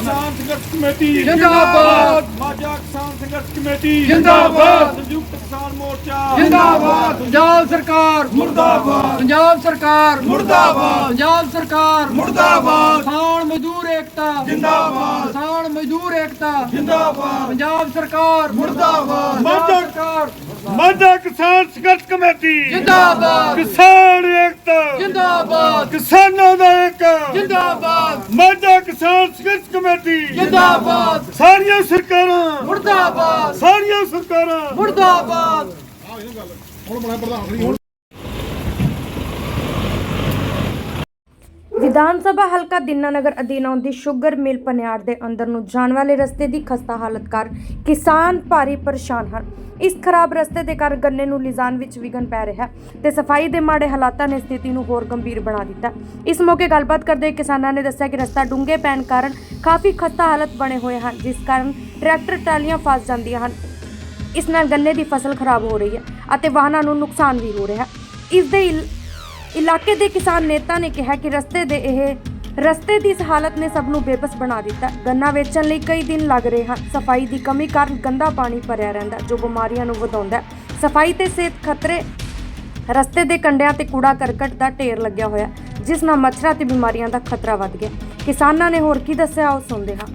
ਕਿਸਾਨ ਸੰਘਰਸ਼ ਕਮੇਟੀ ਜਿੰਦਾਬਾਦ। ਮਾਝਾ ਕਿਸਾਨ ਸੰਘਰਸ਼ ਕਮੇਟੀ ਜਿੰਦਾਬਾਦ। ਸੰਯੁਕਤ ਕਿਸਾਨ ਮੋਰਚਾ। ਜਿੰਦਾਬਾਦ। ਪੰਜਾਬ ਸਰਕਾਰ। ਮੁਰਦਾਬਾਦ। ਪੰਜਾਬ ਸਰਕਾਰ। ਮੁਰਦਾਬਾਦ। ਪੰਜਾਬ ਸਰਕਾਰ। ਮੁਰਦਾਬਾਦ। ਕਿਸਾਨ ਮਜ਼ਦੂਰ ਏਕਤਾ। ਜਿੰਦਾਬਾਦ। ਕਿਸਾਨ ਮਜ਼ਦੂਰ ਏਕਤਾ। ਜਿੰਦਾਬਾਦ। ਪੰਜਾਬ ਸਰਕਾਰ। ਮੁਰਦਾਬਾਦ। ਮਾਝਾ ਕਿਸਾਨ ਸੰਘਰਸ਼ ਕਮੇਟੀ। ਜਿੰਦਾਬਾਦ। ਕਿਸਾਨ ਏਕਤਾ। ਜਿੰਦਾਬਾਦ। ਕਿਸਾਨਾਂ ਦਾ ਇੱਕ ਜਿੰਦਾਬਾਦ। ਮਾਝਾ ਕਿਸਾਨ ਸੰਘਰਸ਼ ਕਮੇਟੀ। ਜਿੰਦਾਬਾਦ। ਸਾਰੀਆਂ ਸਰਕਾਰਾਂ। ਮੁਰਦਾਬਾਦ। ਸਾਰੀਆਂ ਸਰਕਾਰਾਂ। ਮੁਰਦਾਬਾਦ। ਵਿਧਾਨ ਸਭਾ ਹਲਕਾ ਦੀਨਾਨਗਰ ਅਧੀਨ ਆਉਂਦੀ ਸ਼ੂਗਰ ਮਿਲ ਪਨਿਆੜ ਦੇ ਅੰਦਰ ਨੂੰ ਜਾਣ ਵਾਲੇ ਰਸਤੇ ਦੀ ਖਸਤਾ ਹਾਲਤ ਕਾਰਨ ਕਿਸਾਨ ਭਾਰੀ ਪਰੇਸ਼ਾਨ ਹਨ। ਇਸ ਖਰਾਬ ਰਸਤੇ ਦੇ ਕਾਰਨ ਗੰਨੇ ਨੂੰ ਲਿਜਾਣ ਵਿੱਚ ਵਿਘਨ ਪੈ ਰਿਹਾ ਹੈ ਤੇ ਸਫ਼ਾਈ ਦੇ ਮਾੜੇ ਹਾਲਾਤਾਂ ਨੇ ਸਥਿਤੀ ਨੂੰ ਹੋਰ ਗੰਭੀਰ ਬਣਾ ਦਿੱਤਾ ਇਸ ਮੌਕੇ ਗੱਲਬਾਤ ਕਰਦੇ ਕਿਸਾਨਾਂ ਨੇ ਦੱਸਿਆ ਕਿ ਰਸਤਾ ਡੂੰਘੇ ਪੈਣ ਕਾਰਨ ਕਾਫੀ ਖਸਤਾ ਹਾਲਤ ਬਣੇ ਹੋਏ ਹਨ, ਜਿਸ ਕਾਰਨ ਟਰੈਕਟਰ ਟਰਾਲੀਆਂ ਫਸ ਜਾਂਦੀਆਂ ਹਨ। ਇਸ ਨਾਲ ਗੰਨੇ ਦੀ ਫਸਲ ਖਰਾਬ ਹੋ ਰਹੀ ਹੈ ਅਤੇ ਵਾਹਨਾਂ ਨੂੰ ਨੁਕਸਾਨ ਵੀ ਹੋ ਰਿਹਾ ਹੈ। ਇਸ ਦੇ ਇਲਾਕੇ ਦੇ ਕਿਸਾਨ ਨੇਤਾ ਨੇ ਕਿਹਾ ਕਿ ਰਸਤੇ ਦੇ ਇਹ ਰਸਤੇ ਦੀ ਇਸ ਹਾਲਤ ਨੇ ਸਭ ਨੂੰ ਬੇਬਸ ਬਣਾ ਦਿੱਤਾ। ਗੰਨਾ ਵੇਚਣ ਲਈ ਕਈ ਦਿਨ ਲੱਗ ਰਹੇ ਹਨ। ਸਫ਼ਾਈ ਦੀ ਕਮੀ ਕਾਰਨ ਗੰਦਾ ਪਾਣੀ ਭਰਿਆ ਰਹਿੰਦਾ, ਜੋ ਬਿਮਾਰੀਆਂ ਨੂੰ ਵਧਾਉਂਦਾ ਸਫ਼ਾਈ ਤੇ ਸਿਹਤ ਖਤਰੇ ਰਸਤੇ ਦੇ ਕੰਡਿਆਂ ਤੇ ਕੂੜਾ ਕਰਕਟ ਦਾ ਢੇਰ ਲੱਗਿਆ ਹੋਇਆ ਜਿਸ ਨਾਲ ਮੱਛਰਾਂ ਤੇ ਬਿਮਾਰੀਆਂ ਦਾ ਖਤਰਾ ਵੱਧ ਗਿਆ ਕਿਸਾਨਾਂ ਨੇ ਹੋਰ ਕੀ ਦੱਸਿਆ, ਉਹ ਸੁਣਦੇ ਹਾਂ।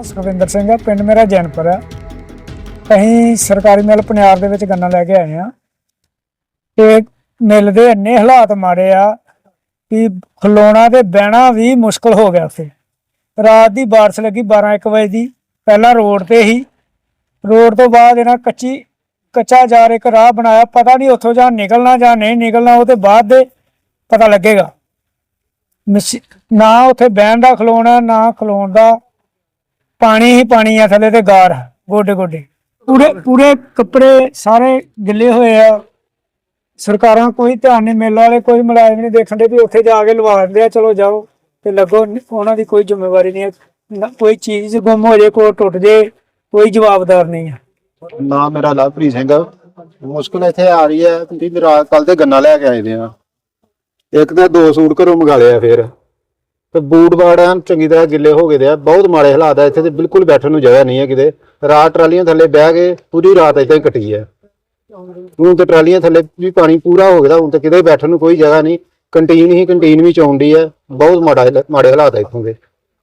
ਸੁਖਵਿੰਦਰ ਸਿੰਘ ਆ, ਪਿੰਡ ਮੇਰਾ ਜੈਨਪੁਰ ਆ। ਅਸੀਂ ਸਰਕਾਰੀ ਮਿਲ ਪਨਿਆਰ ਦੇ ਵਿੱਚ ਗੰਨਾ ਲੈ ਕੇ ਆਏ ਆ। ਤੇ ਮਿਲ ਦੇ ਇੰਨੇ ਹਾਲਾਤ ਮਾੜੇ ਆ ਕਿ ਖਲੋਣਾ ਤੇ ਬਹਿਣਾ ਵੀ ਮੁਸ਼ਕਲ ਹੋ ਗਿਆ ਉੱਥੇ। ਰਾਤ ਦੀ ਬਾਰਿਸ਼ ਲੱਗੀ 12 1 ਵਜੇ ਦੀ, ਪਹਿਲਾਂ ਰੋਡ ਤੇ ਹੀ। ਰੋਡ ਤੋਂ ਬਾਅਦ ਇਹਨਾਂ ਕੱਚੀ, ਕੱਚਾ ਜਾਰ ਇੱਕ ਰਾਹ ਬਣਾਇਆ, ਪਤਾ ਨਹੀਂ ਉੱਥੋਂ ਜਾਂ ਨਿਕਲਣਾ ਜਾਂ ਨਹੀਂ ਨਿਕਲਣਾ, ਉਹ ਤੇ ਬਾਅਦ ਦੇ ਪਤਾ ਲੱਗੇਗਾ। ਮਸ਼ੀ- ਨਾ ਉੱਥੇ ਬਹਿਣ ਦਾ, ਖਲੋਣਾ ਨਾ ਖਲੋਣ ਦਾ ਪਾਣੀ ਹੀ ਪਾਣੀ ਆ ਥੱਲੇ ਤੇ ਗਾਰ, ਗੋਡੇ ਗੋਡੇ। ਪੂਰੇ ਪੂਰੇ ਕੱਪੜੇ ਸਾਰੇ ਗਿੱਲੇ ਹੋਏ ਆ। ਸਰਕਾਰਾਂ ਕੋਈ ਧਿਆਨ ਨਹੀਂ, ਮਿਲ ਵਾਲੇ ਕੋਈ ਮੁਲਾਜ਼ਮ ਨਹੀਂ ਦੇਖਣ ਵੀ ਉੱਥੇ ਜਾ ਕੇ ਲਵਾ ਦਿੰਦੇ ਆ, ਚਲੋ ਜਾਓ। ਤੇ ਲੱਗੋ, ਉਹਨਾਂ ਦੀ ਕੋਈ ਜ਼ਿੰਮੇਵਾਰੀ ਨਹੀਂ ਹੈ। ਕੋਈ ਚੀਜ਼ ਗੁੰਮ ਹੋ ਜੇ, ਕੋਈ ਟੁੱਟ ਜੇ, ਕੋਈ ਜਵਾਬਦਾਰ ਨਹੀਂ ਹੈ ਨਾ, ਮੇਰਾ ਲਵਪ੍ਰੀਤ ਸਿੰਘ, ਮੁਸ਼ਕਲ ਇੱਥੇ ਆ ਰਹੀ ਹੈ। ਕਿ ਮੇਰਾ ਕੱਲ ਤੇ ਗੰਨਾ ਲੈ ਕੇ ਆਏ ਦੇ ਆ। ਇੱਕ ਤੇ ਦੋ ਸੂਟ ਘਰੋਂ ਮੰਗਾ ਲਿਆ ਫਿਰ। ਤੇ ਬੂਟ ਬਾੜ ਚੰਗੀ ਤਰ੍ਹਾਂ ਗਿੱਲੇ ਹੋ ਗਏ ਦੇ ਆ ਬਹੁਤ ਮਾੜੇ ਹਾਲਾਤ ਆ ਇੱਥੇ ਤੇ ਬਿਲਕੁਲ ਬੈਠਣ ਨੂੰ ਜਗ੍ਹਾ ਨਹੀਂ ਹੈ ਕਿਤੇ। ਰਾਤ ਟਰਾਲੀਆਂ ਥੱਲੇ ਬਹਿ ਕੇ ਪੂਰੀ ਰਾਤ ਇੱਥੇ ਹੀ ਕੱਟੀ ਹੈ। ਹੁਣ ਤੇ ਟਰਾਲੀਆਂ ਥੱਲੇ ਵੀ ਪਾਣੀ ਪੂਰਾ ਹੋ ਗਿਆ ਹੁਣ ਤੇ ਕਿਤੇ ਬੈਠਣ ਨੂੰ ਕੋਈ ਜਗ੍ਹਾ ਨਹੀਂ ਕੰਟੀਨ ਹੀ ਕੰਟੀਨ ਵੀ ਚੌਂਡੀ ਹੈ ਬਹੁਤ ਮਾੜਾ ਮਾੜੇ ਹਾਲਾਤ ਆ ਇੱਥੋਂ ਦੇ।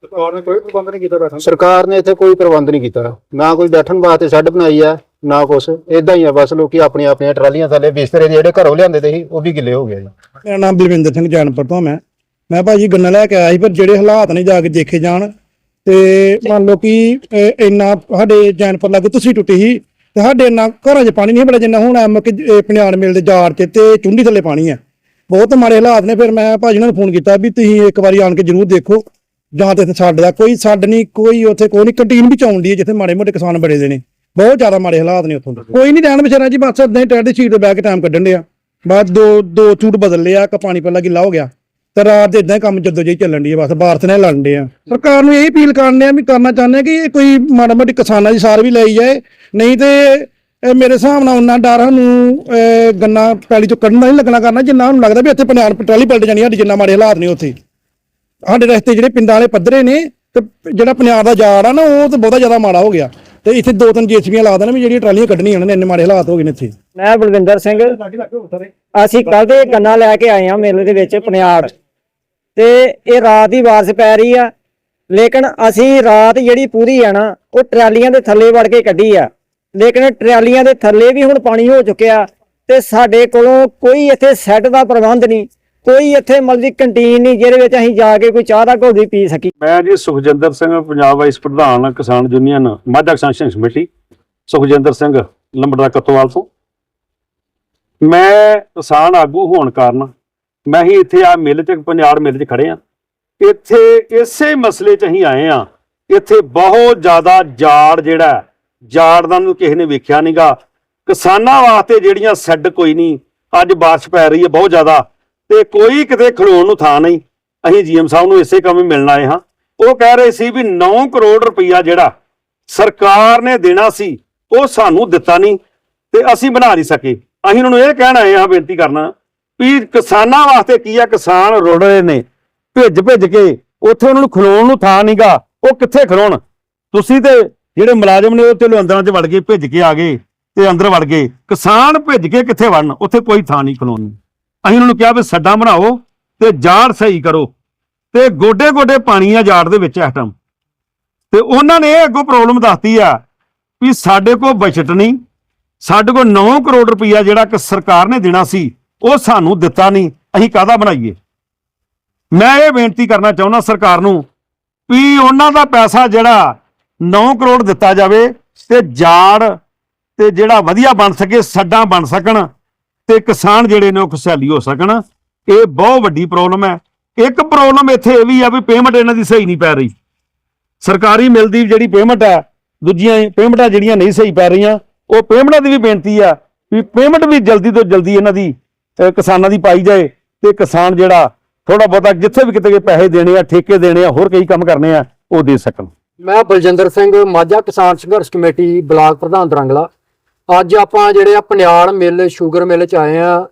ਸਰਕਾਰ ਨੇ ਕੋਈ ਪ੍ਰਬੰਧ ਨਹੀਂ ਕੀਤਾ ਬੈਠਣ ਸਰਕਾਰ ਨੇ ਇੱਥੇ ਕੋਈ ਪ੍ਰਬੰਧ ਨਹੀਂ ਕੀਤਾ ਨਾ ਕੋਈ ਬੈਠਣ ਵਾਸਤੇ ਸ਼ੈੱਡ ਬਣਾਈ ਆ ਨਾ ਕੁਛ ਇਦਾਂ ਹੀ ਆ ਬਸ ਲੋਕੀ ਆਪਣੀਆਂ ਆਪਣੀਆਂ ਟਰਾਲੀਆਂ ਥੱਲੇ ਬਿਸਤਰੇ ਜਿਹੜੇ ਘਰੋਂ ਲਿਆਂਦੇ ਤੇ ਸੀ ਉਹ ਵੀ ਗਿੱਲੇ ਹੋ ਗਏ ਜੀ। ਮੇਰਾ ਨਾਮ ਬਲਵਿੰਦਰ ਸਿੰਘ ਜੈਨਪੁਰ ਤੋਂ ਮੈਂ। ਮੈਂ ਭਾਜੀ ਗੰਨਾ ਲੈ ਕੇ ਆਇਆ ਸੀ ਪਰ ਜਿਹੜੇ ਹਾਲਾਤ ਨੇ ਜਾ ਕੇ ਦੇਖੇ ਜਾਣ ਤੇ ਮੰਨ ਲਓ ਕਿ ਅਹ, ਇੰਨਾ ਸਾਡੇ ਜੈਨਪੁਰ ਲੱਗ ਤੁਸੀਂ ਟੁੱਟੀ ਸੀ ਤੇ ਸਾਡੇ ਇੰਨਾ ਘਰਾਂ 'ਚ ਪਾਣੀ ਨਹੀਂ ਬੜਾ ਜਿੰਨਾ ਹੁਣ ਐਮ ਕਿ ਇਹ ਪਨਿਆੜ ਮਿਲ ਦੇ ਜਾੜ 'ਚ ਤੇ ਚੁੰਡੀ ਥੱਲੇ ਪਾਣੀ ਹੈ ਬਹੁਤ ਮਾੜੇ ਹਾਲਾਤ ਨੇ ਫਿਰ ਮੈਂ ਭਾਜੀ ਨੂੰ ਫੋਨ ਕੀਤਾ ਵੀ ਤੁਸੀਂ ਇੱਕ ਵਾਰੀ ਆਣ ਕੇ ਜ਼ਰੂਰ ਦੇਖੋ ਜਾਂ ਤੇ ਇੱਥੇ ਛੱਡ ਦਾ ਕੋਈ ਛੱਡ ਨਹੀਂ ਕੋਈ ਉੱਥੇ ਕੋਈ ਨਹੀਂ ਕੰਟੀਨ ਵੀ ਚਾਉਂਦੀ ਹੈ ਜਿੱਥੇ ਮਾੜੇ ਮੋਟੇ ਕਿਸਾਨ ਬੜੇ ਦੇ ਨੇ। ਬਹੁਤ ਜ਼ਿਆਦਾ ਮਾੜੇ ਹਾਲਾਤ ਨੇ ਉੱਥੋਂ ਦੇ। ਕੋਈ ਨਹੀਂ ਰਹਿਣ ਵਿਚਾਰਾ ਜੀ ਬਸ ਏਦਾਂ ਹੀ ਟੈਡ ਦੀ ਸ਼ੀਟ ਤੇ ਬਹਿ ਕੇ ਟਾਈਮ ਕੱਢਣ ਡਿਆ। ਬਾਅਦ ਦੋ ਦੋ ਝੂਟ ਬਦਲ ਲਿਆ ਕਿ ਪਾਣੀ ਪਹਿਲਾਂ ਗਿੱਲਾ ਹੋ ਗਿਆ। ਤੇ ਰਾਤ ਦੇ ਇਦਾਂ ਹੀ ਕੰਮ ਜਦੋਂ ਜਿਹੀ ਚੱਲਣ ਦੀ ਬਸ ਭਾਰਤ ਨੇ ਲੜਨ ਦੇ ਆ। ਸਰਕਾਰ ਨੂੰ ਇਹ ਅਪੀਲ ਕਰਨੇ ਆ ਵੀ ਕਰਨਾ ਚਾਹੁੰਦੇ ਆ ਕਿ ਇਹ ਕੋਈ ਮਾੜਾ ਮੋਟੀ ਕਿਸਾਨਾਂ ਦੀ ਸਾਰ ਵੀ ਲਈ ਜਾਏ ਨਹੀਂ ਤੇ ਇਹ ਮੇਰੇ ਹਿਸਾਬ ਨਾਲ ਉਹਨਾਂ ਡਰਾਂ ਨੂੰ ਅਹ, ਗੰਨਾ ਪੈਲੀ ਤੋਂ ਕੱਢਣਾ ਨਹੀਂ ਲੱਗਣਾ ਕਰਨਾ ਜਿੰਨਾ ਉਹਨੂੰ ਲੱਗਦਾ ਵੀ ਇੱਥੇ ਪਨਿਆਣ ਪਟਾਲੀ ਪਲਟ ਜਾਣੀ ਸਾਡੀ ਜਿੰਨਾ ਮਾੜੇ ਹਾਲਾਤ ਨੇ ਉੱਥੇ। ਸਾਡੇ ਰਸਤੇ ਜਿਹੜੇ ਪਿੰਡਾਂ ਵਾਲੇ ਪੱਧਰੇ ਨੇ ਤੇ ਜਿਹੜਾ ਪੰਜਾਬ ਦਾ ਜਾੜ ਆ ਨਾ ਉਹ ਤੇ ਬਹੁਤਾ ਜ਼ਿਆਦਾ ਮਾੜਾ ਹੋ ਗਿਆ। ਤੇ ਇੱਥੇ ਦੋ ਤਿੰਨ ਜੇਸੀਬੀਆਂ ਲਾ ਦੇਣ ਵੀ ਜਿਹੜੀਆਂ ਟਰਾਲੀਆਂ ਕੱਢਣੀਆਂ ਉਹਨਾਂ ਨੇ, ਇੰਨੇ ਮਾੜੇ ਹਾਲਾਤ ਹੋ ਗਏ ਨੇ ਇੱਥੇ। ਮੈਂ ਬਲਵਿੰਦਰ ਸਿੰਘ। ਅਸੀਂ ਕੱਲ ਦੇ ਗੰਨਾ ਲੈ ਕੇ ਆਏ ਹਾਂ ਮੇਲੇ ਦੇ ਵਿੱਚ ਪਨਿਆੜ ਤੇ ਇਹ ਰਾਤ ਦੀ ਬਾਰਿਸ਼ ਪੈ ਰਹੀ ਆ। ਲੇਕਿਨ ਅਸੀਂ ਰਾਤ ਜਿਹੜੀ ਪੂਰੀ ਆ ਨਾ, ਉਹ ਟਰਾਲੀਆਂ ਦੇ ਥੱਲੇ ਵੜ ਕੇ ਕੱਢੀ ਆ। ਲੇਕਿਨ ਟਰਾਲੀਆਂ ਦੇ ਥੱਲੇ ਵੀ ਹੁਣ ਪਾਣੀ ਹੋ ਚੁੱਕਿਆ ਤੇ ਸਾਡੇ ਕੋਲੋਂ ਕੋਈ ਇੱਥੇ ਸੈੱਟ ਦਾ ਪ੍ਰਬੰਧ ਨਹੀਂ। ਕੋਈ ਇੱਥੇ ਮਤਲਬ ਕੰਟੀਨ ਨਹੀਂ, ਜਿਹਦੇ ਵਿੱਚ ਅਸੀਂ ਜਾ ਕੇ ਕੋਈ ਚਾਹ ਦਾ ਘੋਲ ਪੀ ਸਕੀ ਮੈਂ ਜੀ ਸੁਖਜਿੰਦਰ ਸਿੰਘ, ਪੰਜਾਬ ਵਾਈਸ ਪ੍ਰਧਾਨ, ਕਿਸਾਨ ਯੂਨੀਅਨ, ਮਾਝਾ ਕਿਸਾਨ ਸੰਘਰਸ਼ ਕਮੇਟੀ, ਸੁਖਜਿੰਦਰ ਸਿੰਘ ਲੰਬੜਦਾ ਕਤੋਵਾਲ ਤੋਂ। ਮੈਂ ਕਿਸਾਨ ਆਗੂ ਹੋਣ ਕਾਰਨ ਮੈਂ ਹੀ ਇੱਥੇ ਆ ਮਿਲ ਚ, ਪੰਜਾਬ ਮਿਲ ਚ ਖੜੇ ਆ। ਇੱਥੇ ਇਸੇ ਮਸਲੇ ਚ ਅਸੀਂ ਆਏ ਆ। ਇੱਥੇ ਬਹੁਤ ਜ਼ਿਆਦਾ ਜਾੜ ਜਿਹੜਾ ਜਾੜ ਦਾ ਨੂੰ ਕਿਸੇ ਨੇ ਵੇਖਿਆ ਨਹੀਂਗਾ ਕਿਸਾਨਾਂ ਵਾਸਤੇ ਜਿਹੜੀਆਂ ਸੈੱਡ ਕੋਈ ਨਹੀਂ, ਅੱਜ ਬਾਰਿਸ਼ ਪੈ ਰਹੀ ਹੈ ਬਹੁਤ ਜ਼ਿਆਦਾ। ਤੇ ਕੋਈ ਕਿਤੇ ਖਲੋਣ ਨੂੰ ਥਾਂ ਨਹੀਂ। ਅਸੀਂ ਜੀਐਮ ਸਾਹਿਬ ਨੂੰ ਇਸੇ ਕੰਮ ਹੀ ਮਿਲਣ ਆਏ ਹਾਂ। ਉਹ ਕਹਿ ਰਹੇ ਸੀ ਵੀ 9 ਕਰੋੜ ਰੁਪਈਆ ਜਿਹੜਾ ਸਰਕਾਰ ਨੇ ਦੇਣਾ ਸੀ, ਉਹ ਸਾਨੂੰ ਦਿੱਤਾ ਨਹੀਂ ਤੇ ਅਸੀਂ ਬਣਾ ਨਹੀਂ ਸਕੇ। ਅਸੀਂ ਉਹਨਾਂ ਨੂੰ ਇਹ ਕਹਿਣ ਆਏ ਹਾਂ, ਬੇਨਤੀ ਕਰਨਾ ਵੀ ਕਿਸਾਨਾਂ ਵਾਸਤੇ ਕੀ ਆ? ਕਿਸਾਨ ਰੁੜ ਰਹੇ ਨੇ, ਭਿੱਜ ਭਿੱਜ ਕੇ ਉੱਥੇ ਉਹਨਾਂ ਨੂੰ ਖਲੋਣ ਨੂੰ ਥਾਂ ਨਹੀਂਗਾ ਉਹ ਕਿੱਥੇ ਖਲੋਣ ਤੁਸੀਂ ਤੇ ਜਿਹੜੇ ਮੁਲਾਜ਼ਮ ਨੇ ਉਹ ਚਲੋ ਅੰਦਰਾਂ 'ਚ ਵੜ ਗਏ, ਭਿੱਜ ਕੇ ਆ ਗਏ ਤੇ ਅੰਦਰ ਵੜ ਗਏ। ਕਿਸਾਨ ਭਿੱਜ ਕੇ ਕਿੱਥੇ ਵੜਨ? ਉੱਥੇ ਕੋਈ ਥਾਂ ਨਹੀਂ ਖਲੋਣ ਨੂੰ। ਅਸੀਂ ਉਹਨਾਂ ਨੂੰ ਕਿਹਾ ਵੀ ਸੱਡਾ ਬਣਾਓ ਤੇ ਜਾੜ ਸਹੀ ਕਰੋ ਤੇ ਗੋਡੇ ਗੋਡੇ ਪਾਣੀ ਆ ਜਾੜ ਦੇ ਵਿੱਚ ਇਸ ਟਾਈਮ ਤੇ ਉਹਨਾਂ ਨੇ ਇਹ ਅੱਗੋਂ ਪ੍ਰੋਬਲਮ ਦੱਸਤੀ ਆ ਵੀ ਸਾਡੇ ਕੋਲ ਬਜਟ ਨਹੀਂ, ਸਾਡੇ ਕੋਲ 9 ਕਰੋੜ ਰੁਪਈਆ ਜਿਹੜਾ ਕਿ ਸਰਕਾਰ ਨੇ ਦੇਣਾ ਸੀ, ਉਹ ਸਾਨੂੰ ਦਿੱਤਾ ਨਹੀਂ। ਅਸੀਂ ਕਾਹਦਾ ਬਣਾਈਏ? ਮੈਂ ਇਹ ਬੇਨਤੀ ਕਰਨਾ ਚਾਹੁੰਦਾ ਸਰਕਾਰ ਨੂੰ ਵੀ ਉਹਨਾਂ ਦਾ ਪੈਸਾ ਜਿਹੜਾ 9 ਕਰੋੜ ਦਿੱਤਾ ਜਾਵੇ ਤੇ ਜਾੜ ਤੇ ਜਿਹੜਾ ਵਧੀਆ ਬਣ ਸਕੇ, ਸੱਡਾਂ ਬਣ ਸਕਣ। ਤੇ ਕਿਸਾਨ ਜਿਹੜੇ ਨੇ ਉਹ ਖੁਸ਼ਹਾਲੀ ਹੋ ਸਕਣ। ਇਹ ਬਹੁਤ ਵੱਡੀ ਪ੍ਰੋਬਲਮ ਹੈ। ਇੱਕ ਪ੍ਰੋਬਲਮ ਇੱਥੇ ਇਹ ਵੀ ਆ ਵੀ ਪੇਮੈਂਟ ਇਹਨਾਂ ਦੀ ਸਹੀ ਨਹੀਂ ਪੈ ਰਹੀ। ਸਰਕਾਰੀ ਮਿਲਦੀ ਜਿਹੜੀ ਪੇਮੈਂਟ ਹੈ, ਦੂਜੀਆਂ ਪੇਮੈਂਟਾਂ ਜਿਹੜੀਆਂ ਨਹੀਂ ਸਹੀ ਪੈ ਰਹੀਆਂ, ਉਹ ਪੇਮੈਂਟਾਂ ਦੀ ਵੀ ਬੇਨਤੀ ਆ ਵੀ ਪੇਮੈਂਟ ਵੀ ਜਲਦੀ ਤੋਂ ਜਲਦੀ ਇਹਨਾਂ ਦੀ ਕਿਸਾਨਾਂ ਦੀ ਪਾਈ ਜਾਏ ਤੇ ਕਿਸਾਨ ਜਿਹੜਾ ਥੋੜਾ ਬਹੁਤਾ ਜਿੱਥੇ ਵੀ ਕਿਤੇ ਪੈਸੇ ਦੇਣੇ ਆ, ਠੇਕੇ ਦੇਣੇ ਆ, ਹੋਰ ਕਈ ਕੰਮ ਕਰਨੇ ਆ, ਉਹ ਦੇ ਸਕਣ। ਮੈਂ ਬਲਜਿੰਦਰ ਸਿੰਘ, ਮਾਝਾ ਕਿਸਾਨ ਸੰਘਰਸ਼ ਕਮੇਟੀ, ਬਲਾਕ ਪ੍ਰਧਾਨ ਦਰੰਗਲਾ। ਅੱਜ ਆਪਾਂ ਜਿਹੜੇ ਆ ਪਨਿਆਲ ਮਿੱਲ, ਸ਼ੂਗਰ ਮਿੱਲ ਚ ਆਏ ਆ।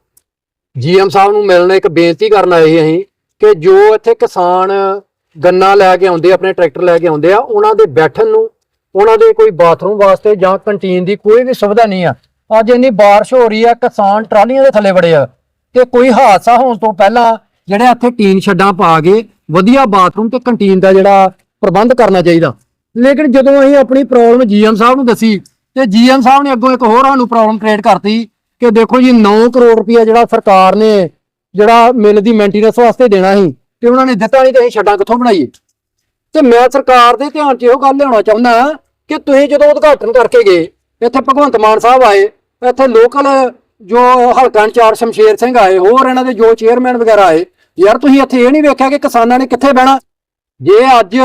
ਜੀਐਮ ਸਾਹਿਬ ਨੂੰ ਮਿਲਣ ਇੱਕ ਬੇਨਤੀ ਕਰਨ ਆਏ ਅਸੀਂ ਕਿ ਜੋ ਇੱਥੇ ਕਿਸਾਨ ਗੰਨਾ ਲੈ ਕੇ ਆਉਂਦੇ ਆਪਣੇ ਟਰੈਕਟਰ ਲੈ ਕੇ ਆਉਂਦੇ ਆ, ਉਹਨਾਂ ਦੇ ਬੈਠਣ ਨੂੰ, ਉਹਨਾਂ ਦੇ ਕੋਈ ਬਾਥਰੂਮ ਵਾਸਤੇ ਜਾਂ ਕੰਟੀਨ ਦੀ ਕੋਈ ਵੀ ਸੁਵਿਧਾ ਨਹੀਂ ਆ। ਅੱਜ ਇੰਨੀ ਬਾਰਿਸ਼ ਹੋ ਰਹੀ ਆ, ਕਿਸਾਨ ਟਰਾਲੀਆਂ ਦੇ ਥੱਲੇ ਵੜੇ ਆ। ਤੇ ਕੋਈ ਹਾਦਸਾ ਹੋਣ ਤੋਂ ਪਹਿਲਾਂ ਜਿਹੜੇ ਇੱਥੇ ਟੀਨ ਛੱਡਾਂ ਪਾ ਕੇ ਵਧੀਆ ਬਾਥਰੂਮ ਤੇ ਕੰਟੀਨ ਦਾ ਜਿਹੜਾ ਪ੍ਰਬੰਧ ਕਰਨਾ ਚਾਹੀਦਾ। ਲੇਕਿਨ ਜਦੋਂ ਅਸੀਂ ਆਪਣੀ ਪ੍ਰੋਬਲਮ ਜੀਐਮ ਸਾਹਿਬ ਨੂੰ ਦੱਸੀ ਤੇ ਜੀਐਮ ਸਾਹਿਬ ਨੇ ਅੱਗੋਂ ਇੱਕ ਹੋਰ ਸਾਨੂੰ ਪ੍ਰੋਬਲਮ ਕ੍ਰੀਏਟ ਕਰਤੀ ਕਿ ਦੇਖੋ ਜੀ 9 ਕਰੋੜ ਰੁਪਇਆ ਜਿਹੜਾ ਸਰਕਾਰ ਨੇ ਜਿਹੜਾ ਮਿਲ ਦੀ ਮੇਨਟੇਨੈਂਸ ਵਾਸਤੇ ਦੇਣਾ ਸੀ ਤੇ ਉਹਨਾਂ ਨੇ ਦਿੱਤਾ ਨਹੀਂ ਤੇ ਅਸੀਂ ਛੱਡਾਂ ਕਿੱਥੋਂ ਬਣਾਈਏ? ਤੇ ਮੈਂ ਸਰਕਾਰ ਦੇ ਧਿਆਨ 'ਚ ਇਹੋ ਗੱਲ ਲਿਆਉਣਾ ਚਾਹੁੰਦਾ ਕਿ ਤੁਸੀਂ ਜਦੋਂ ਉਦਘਾਟਨ ਕਰਕੇ ਗਏ, ਇੱਥੇ ਭਗਵੰਤ ਮਾਨ ਸਾਹਿਬ ਆਏ, ਇੱਥੇ ਲੋਕਲ ਜੋ ਹਲਕਾ ਇੰਚਾਰਜ ਸ਼ਮਸ਼ੇਰ ਸਿੰਘ ਆਏ, ਹੋਰ ਇਹਨਾਂ ਦੇ ਜੋ ਚੇਅਰਮੈਨ ਵਗੈਰਾ ਆਏ, ਯਾਰ ਤੁਸੀਂ ਇੱਥੇ ਇਹ ਨਹੀਂ ਵੇਖਿਆ ਕਿ ਕਿਸਾਨਾਂ ਨੇ ਕਿੱਥੇ ਬਹਿਣਾ? ਜੇ ਅੱਜ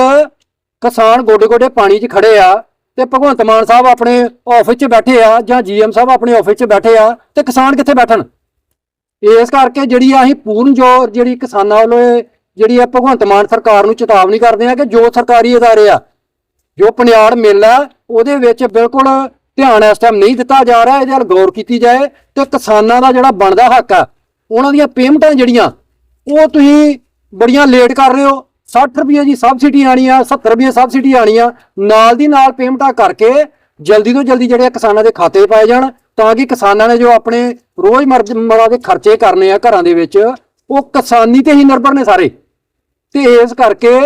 ਕਿਸਾਨ ਗੋਡੇ ਗੋਡੇ ਪਾਣੀ 'ਚ ਖੜੇ ਆ ਤੇ ਭਗਵੰਤ ਮਾਨ ਸਾਹਿਬ ਆਪਣੇ ਆਫਿਸ 'ਚ ਬੈਠੇ ਆ ਜਾਂ ਜੀਐਮ ਸਾਹਿਬ ਆਪਣੇ ਆਫਿਸ 'ਚ ਬੈਠੇ ਆ ਤੇ ਕਿਸਾਨ ਕਿੱਥੇ ਬੈਠਣ? ਇਸ ਕਰਕੇ ਜਿਹੜੀ ਅਸੀਂ ਪੂਰਨ ਜ਼ੋਰ ਜਿਹੜੀ ਕਿਸਾਨਾਂ ਵੱਲੋਂ ਇਹ ਜਿਹੜੀ ਆ ਭਗਵੰਤ ਮਾਨ ਸਰਕਾਰ ਨੂੰ ਚੇਤਾਵਨੀ ਕਰਦੇ ਆ ਕਿ ਜੋ ਸਰਕਾਰੀ ਅਦਾਰੇ ਆ, ਜੋ ਪਨਿਆੜ ਮਿਲ ਆ ਉਹਦੇ ਵਿੱਚ ਬਿਲਕੁਲ ਧਿਆਨ ਇਸ ਟਾਈਮ ਨਹੀਂ ਦਿੱਤਾ ਜਾ ਰਿਹਾ, ਇਹਦੇ ਵੱਲ ਗੌਰ ਕੀਤੀ ਜਾਏ ਤੇ ਕਿਸਾਨਾਂ ਦਾ ਜਿਹੜਾ ਬਣਦਾ ਹੱਕ ਆ, ਉਹਨਾਂ ਦੀਆਂ ਪੇਮੈਂਟਾਂ ਜਿਹੜੀਆਂ, ਉਹ ਤੁਸੀਂ ਬੜੀਆਂ ਲੇਟ ਕਰ ਰਹੇ ਹੋ। 60 ਰੁਪਏ ਦੀ ਸਬਸਿਡੀ ਆਣੀ ਆ 70 ਰੁਪਏ ਸਬਸਿਡੀ ਆਣੀ ਆ, ਨਾਲ ਦੀ ਨਾਲ ਪੇਮੈਂਟਾਂ ਕਰਕੇ ਜਲਦੀ ਤੋਂ ਜਲਦੀ ਜਿਹੜੇ ਆ ਕਿਸਾਨਾਂ ਦੇ ਖਾਤੇ ਪਾਏ ਜਾਣ, ਤਾਂ ਕਿ ਕਿਸਾਨਾਂ ਨੇ ਜੋ ਆਪਣੇ ਰੋਜ਼ਮਰਰਾ ਦੇ ਖਰਚੇ ਕਰਨੇ ਆ ਘਰਾਂ ਦੇ ਵਿੱਚ, ਉਹ ਕਿਸਾਨੀ ਤੇ ਹੀ ਨਿਰਭਰ ਨੇ ਸਾਰੇ। ਤੇ ਇਸ ਕਰਕੇ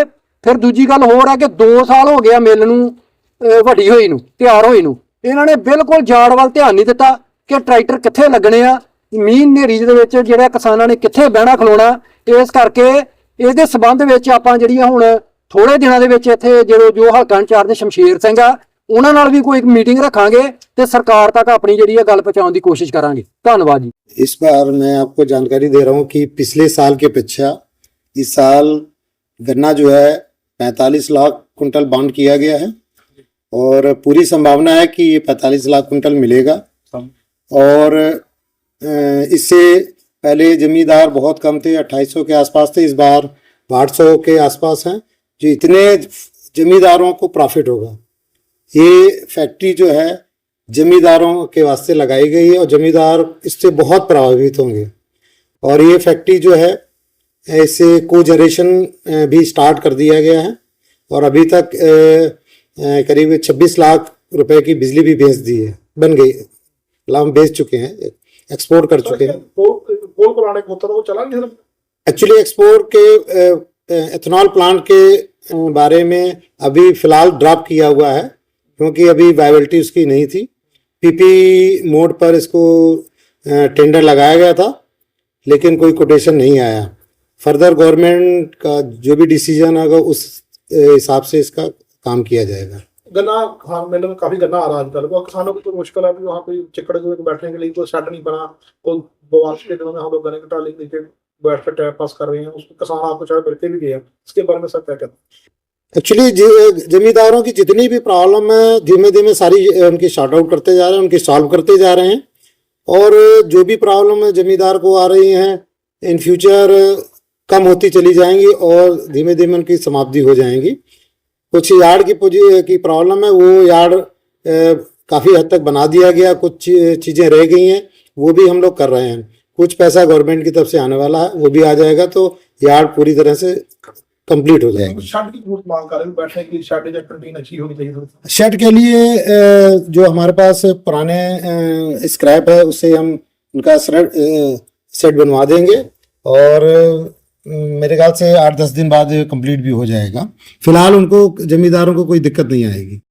ਫਿਰ ਦੂਜੀ ਗੱਲ ਹੋਰ ਆ ਕਿ 2 ਸਾਲ ਹੋ ਗਿਆ ਮਿਲ ਨੂੰ ਵੱਡੀ ਹੋਈ ਨੂੰ, ਤਿਆਰ ਹੋਈ ਨੂੰ। ਇਹਨਾਂ ਨੇ ਬਿਲਕੁਲ ਜਾੜ ਵੱਲ ਧਿਆਨ ਨਹੀਂ ਦਿੱਤਾ ਕਿ ਟਰੈਕਟਰ ਕਿੱਥੇ ਲੱਗਣੇ ਆ, ਮੀਂਹ ਹਨੇਰੀ ਦੇ ਵਿੱਚ ਜਿਹੜਾ ਕਿਸਾਨਾਂ ਨੇ ਕਿੱਥੇ ਬਹਿਣਾ ਖਲੋਣਾ, ਇਸ ਕਰਕੇ ਇਹਦੇ ਸਬੰਧ ਵਿੱਚ ਆਪਾਂ ਜਿਹੜੀਆਂ ਹੁਣ ਥੋੜੇ ਦਿਨਾਂ ਦੇ ਵਿੱਚ ਇੱਥੇ ਜਦੋਂ ਜੋ ਹਲਕਾ ਇੰਚਾਰਜ ਸ਼ਮਸ਼ੀਰ ਸਿੰਘ ਆ ਉਹਨਾਂ ਨਾਲ ਵੀ ਕੋਈ ਇੱਕ ਮੀਟਿੰਗ ਰੱਖਾਂਗੇ ਤੇ ਸਰਕਾਰ ਤੱਕ ਆਪਣੀ ਜਿਹੜੀ ਇਹ ਗੱਲ ਪਹੁੰਚਾਉਣ ਦੀ ਕੋਸ਼ਿਸ਼ ਕਰਾਂਗੇ ਧੰਨਵਾਦ ਜੀ इस बार मैं आपको जानकारी दे रहा हूँ कि पिछले साल के अपेक्षा इस साल गन्ना जो है 45 लाख कुंटल बाउंड किया गया है और पूरी संभावना है कि ये 45 लाख कुंटल मिलेगा और अ, इससे पहले जमींदार बहुत कम थे 2800 के आसपास थे इस बार 800 के आसपास हैं। जो इतने जमींदारों को प्रॉफिट होगा। ये फैक्ट्री जो है जमींदारों के वास्ते लगाई गई है और जमींदार इससे बहुत प्रभावित होंगे। और ये फैक्ट्री जो है इससे को जनरेशन भी स्टार्ट कर दिया गया है और अभी तक करीब 26 लाख रुपए की बिजली भी बेच दी है। बन गई हम बेच चुके हैं एक्सपोर्ट कर चुके हैं। एक्सपोर को लाने को होता था, वो चला नहीं एक्चुअली एक्सपोर के इथेनॉल प्लांट के बारे में अभी फ़िलहाल ड्रॉप किया हुआ है, क्योंकि अभी वायबिलिटी उसकी नहीं थी। पीपी मोड पर इसको टेंडर लगाया गया था, लेकिन कोई कोटेशन नहीं आया। फर्दर गवर्नमेंट का जो भी डिसीज़न होगा उस हिसाब से इसका काम किया जाएगा। गन्ना हाँ मिल में काफ़ी गन्ना आ रहा है आजकल। किसानों को तो मुश्किल है कि वहाँ पे चिकड़ में बैठने के लिए कोई सेट नहीं बना। कोई बारिश के दिनों में हम लोग गन्ने की टाली के नीचे बैठ कर टाइम पास कर रहे हैं। उसको किसान आपको चाहे मिलते भी गए इसके बारे में सर क्या कहते हैं? एक्चुअली जमींदारों की जितनी भी प्रॉब्लम है धीमे धीमे सारी उनकी शॉर्ट आउट करते जा रहे हैं, उनकी सॉल्व करते जा रहे हैं। और जो भी प्रॉब्लम जमींदार को आ रही हैं इन फ्यूचर कम होती चली जाएँगी और धीमे धीमे उनकी समाप्ति हो जाएँगी। कुछ यार्ड की की प्रॉब्लम है वो यार्ड काफ़ी हद तक बना दिया गया कुछ चीज़ें रह गई हैं वो भी हम लोग कर रहे हैं। कुछ पैसा गवर्नमेंट की तरफ़ से आने वाला है वो भी आ जाएगा तो यार्ड पूरी तरह से कंप्लीट हो जाएगा। शर्ट के लिए जो हमारे पास पुराने स्क्रैप है उससे हम उनका सेट बनवा देंगे और मेरे ख्याल से आठ दस दिन बाद कंप्लीट भी हो जाएगा फिलहाल उनको जमींदारों को कोई दिक्कत नहीं आएगी